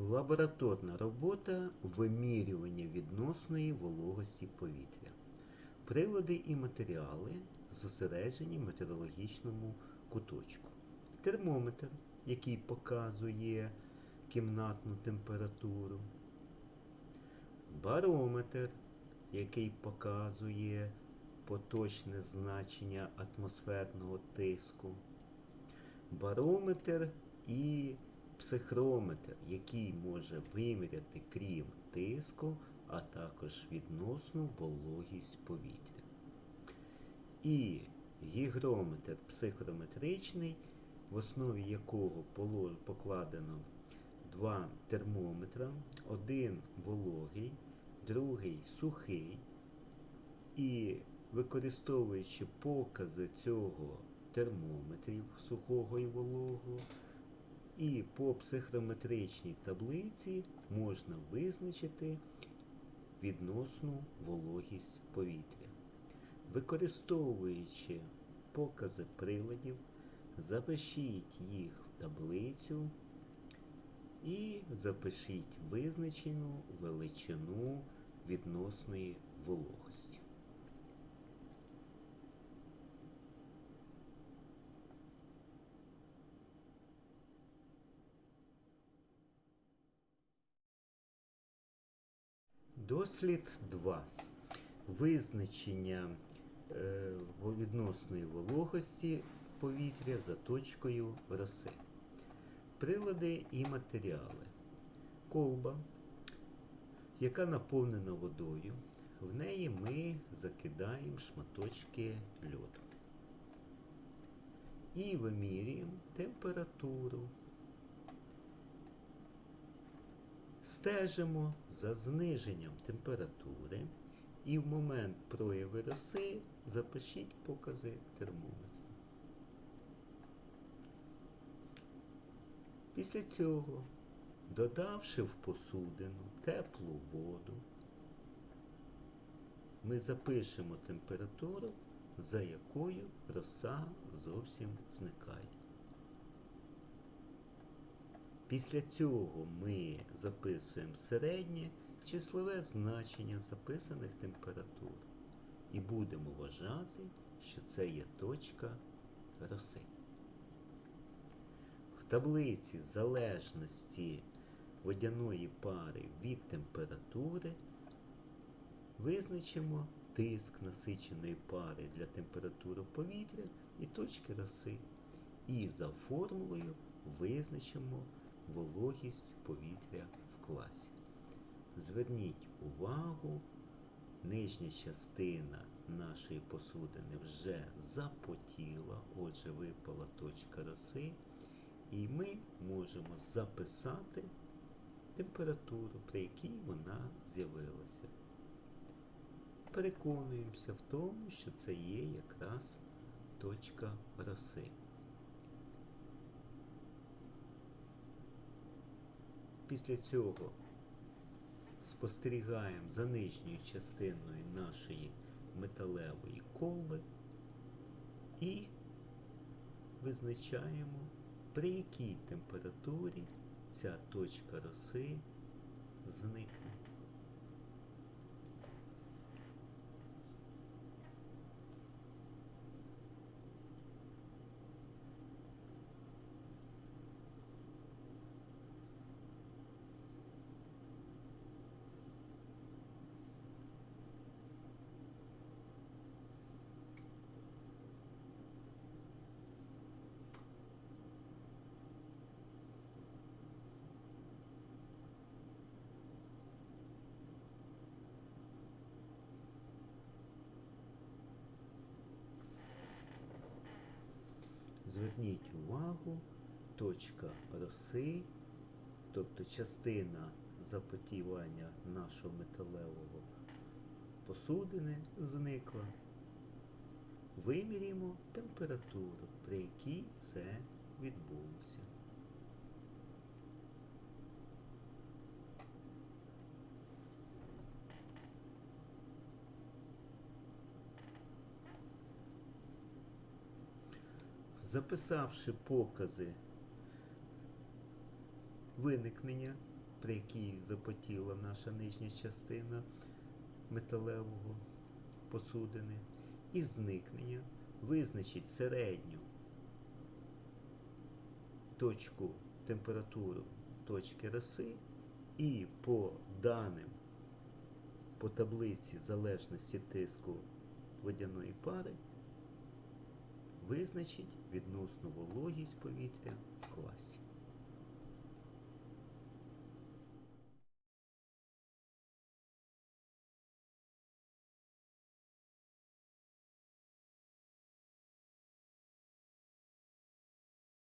Лабораторна робота вимірювання відносної вологості повітря. Прилади і матеріали зосереджені в метеорологічному куточку. Термометр, який показує кімнатну температуру. Барометр, який показує поточне значення атмосферного тиску. Барометр і психрометр, який може виміряти крім тиску, а також відносну вологість повітря. І гігрометр психрометричний, в основі якого покладено два термометра, один вологий, другий сухий. І використовуючи покази цього термометрів сухого і вологого, і по психрометричній таблиці можна визначити відносну вологість повітря. Використовуючи покази приладів, запишіть їх в таблицю і запишіть визначену величину відносної вологості. Дослід 2. Визначення е, відносної вологості повітря за точкою роси. Прилади і матеріали. Колба, яка наповнена водою. В неї ми закидаємо шматочки льоду. І вимірюємо температуру. Стежимо за зниженням температури і в момент прояви роси запишіть покази термометра. Після цього, додавши в посудину теплу воду, ми запишемо температуру, за якою роса зовсім зникає. Після цього ми записуємо середнє числове значення записаних температур і будемо вважати, що це є точка роси. В таблиці залежності водяної пари від температури визначимо тиск насиченої пари для температури повітря і точки роси. І за формулою визначимо вологість повітря в класі. Зверніть увагу, нижня частина нашої посудини вже запотіла, отже, випала точка роси, і ми можемо записати температуру, при якій вона з'явилася. Переконуємося в тому, що це є якраз точка роси. Після цього спостерігаємо за нижньою частиною нашої металевої колби і визначаємо, при якій температурі ця точка роси зникне. Зверніть увагу, точка роси, тобто частина запотівання нашого металевого посудини зникла. Вимірюємо температуру, при якій це відбулося. Записавши покази виникнення при якій запотіла наша нижня частина металевого посудини, і зникнення визначить середню точку температуру точки роси і по даним по таблиці залежності тиску водяної пари визначить відносну вологість повітря в класі.